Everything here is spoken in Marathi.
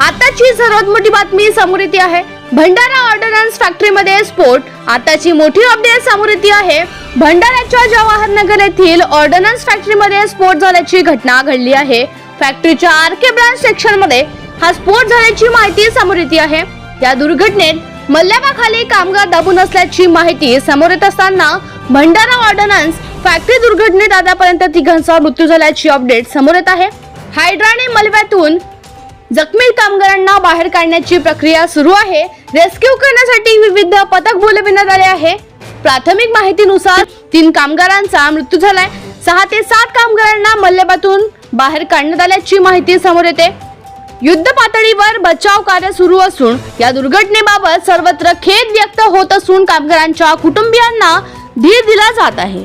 आताची सर्वात मोठी बातमी समोर येते आहे. भंडारा ऑर्डनन्स फॅक्टरीमध्ये स्फोट. आताची मोठी अपडेट समोर येते आहे. भंडाऱ्याच्या जवाहरनगर येथील ऑर्डनन्स फॅक्टरीमध्ये स्फोट झाल्याची घटना घडली आहे. फॅक्टरीच्या आर के ब्रांच सेक्शनमध्ये हा स्फोट झाल्याची माहिती समोर येते आहे. या दुर्घटनेत मल्ल्याबाखाली कामगार दाबून असल्याची माहिती समोर येत असताना भंडारा ऑर्डनन्स फॅक्टरी दुर्घटनेत आतापर्यंत तिघांचा मृत्यू झाल्याची अपडेट समोर येत आहे. हायड्राने मलव्यातून जखमी कामगारांना बाहेर काढण्याची प्रक्रिया सुरू आहे. रेस्क्यू करण्यासाठी विविध पथक बोलविण्यात आले आहे. प्राथमिक माहितीनुसार तीन कामगारांचा मृत्यू झालाय. सहा ते सात कामगारांना मल्लेबातून बाहेर काढण्यात आल्याची माहिती समोर येते. युद्ध पातळीवर बचाव कार्य सुरू असून या दुर्घटनेबाबत सर्वत्र खेद व्यक्त होत असून कामगारांच्या कुटुंबियांना धीर दिला जात आहे.